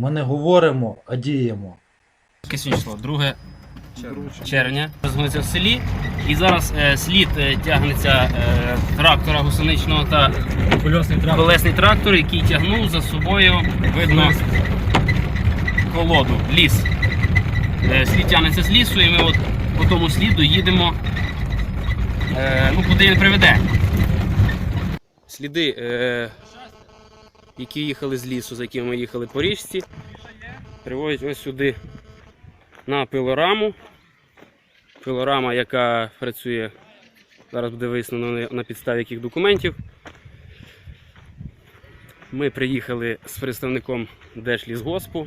Ми не говоримо, а діємо. Яке сьогодні число? 2 червня. Знаходиться в селі. І зараз е, слід е, тягнеться е, трактора гусеничного та колесний трактор, який тягнув за собою, видно, колоду, ліс. Е, слід тягнеться з лісу, і ми от по тому сліду їдемо, е, ну, куди він приведе. Сліди, е, які їхали з лісу, за якими ми їхали по річці, приводять ось сюди на пилораму. Пилорама, яка працює, зараз буде вияснено на- підставі яких документів. Ми приїхали з представником Держлісгоспу.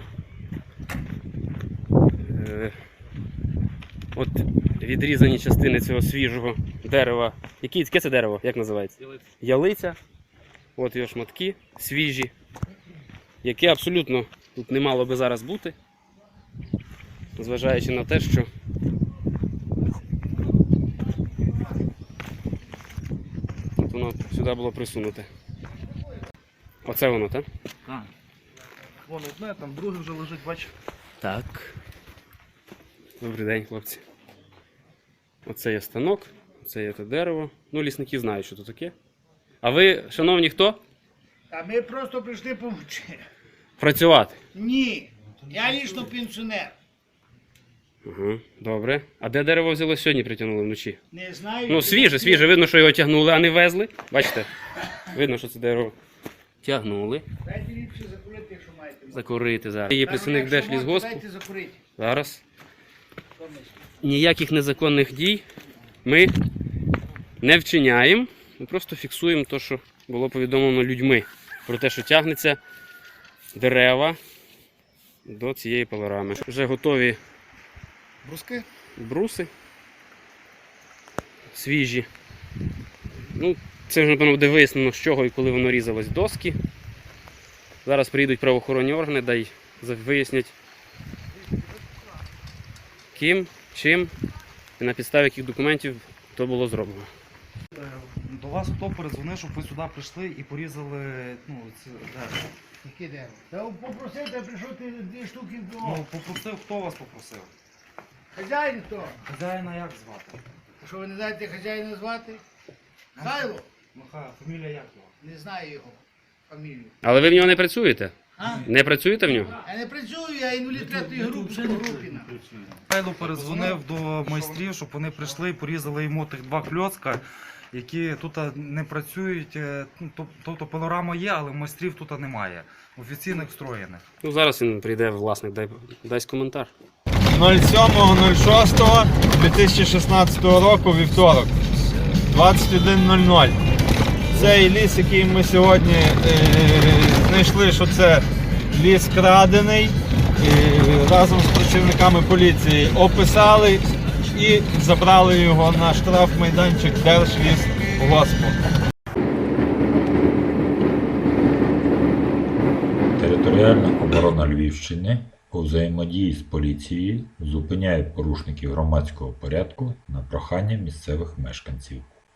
Е, От відрізані частини цього свіжого дерева. Яке це дерево? Як називається? Ялиця. От його шматки свіжі, які абсолютно тут не мало би зараз бути зважаючи на те, що от воно сюди було присунуте. Оце воно, так? Так. Вон одне, там друге вже лежить, бач. Так. Добрий день, хлопці. Оце є станок, це є те дерево. Ну, лісники знають, що це таке. А ви, шановні, хто? А ми просто прийшли помочи. Працювати. Ні. Я лічно пенсіонер. Угу, добре. А де дерево взяло сьогодні притягнули вночі? Не знаю. Ну, свіже, свіже. Видно, що його тягнули, а не везли. Бачите? Видно, що це дерево тягнули. Дайте ліпше закурити, якщо маєте. Закурити зараз. Є представник Держлісгоспу. Дайте закурити. Зараз. Ніяких незаконних дій ми не вчиняємо. Ми просто фіксуємо те, що було повідомлено людьми про те, що тягнеться дерева до цієї пилорами. Вже готові Бруски? бруси. Свіжі. Ну, це вже, напевно, буде вияснено, з чого і коли воно різалось доски. Зараз приїдуть правоохоронні органи, дай вияснять, ким, чим і на підставі яких документів то було зроблено. До вас хто перезвонив, щоб ви сюди прийшли і порізали ну, ці дерева? Яке дерево? Та попросив, та прийшов ти дві штуки до Ну, попросив, хто вас попросив? хазяїн хто? Хазяїна як звати? Що ви не знаєте хазяїна звати? Михайло? Михайло, фамілія як його? Не знаю його фамілію. Але ви в нього не працюєте? А? Не працюєте в нього? Я не працюю, я інвалід третьої групи Групіна. Михайло перезвонив до майстрів, щоб вони прийшли і порізали йому тих два кльоцка, які тут не працюють. е, ну, тоб- Тобто панорама є, але майстрів тут немає. Офіційних встроєних. Ну зараз він прийде власник, дай, дасть коментар. 07.06.2016 року, вівторок, 21.00. Цей ліс, який ми сьогодні е, знайшли, що це ліс крадений, е, разом з працівниками поліції описали і забрали його на штраф штрафмайданчик Держлісгоспу. Територіальна оборона Львівщини у взаємодії з поліцією зупиняє порушників громадського порядку на прохання місцевих мешканців.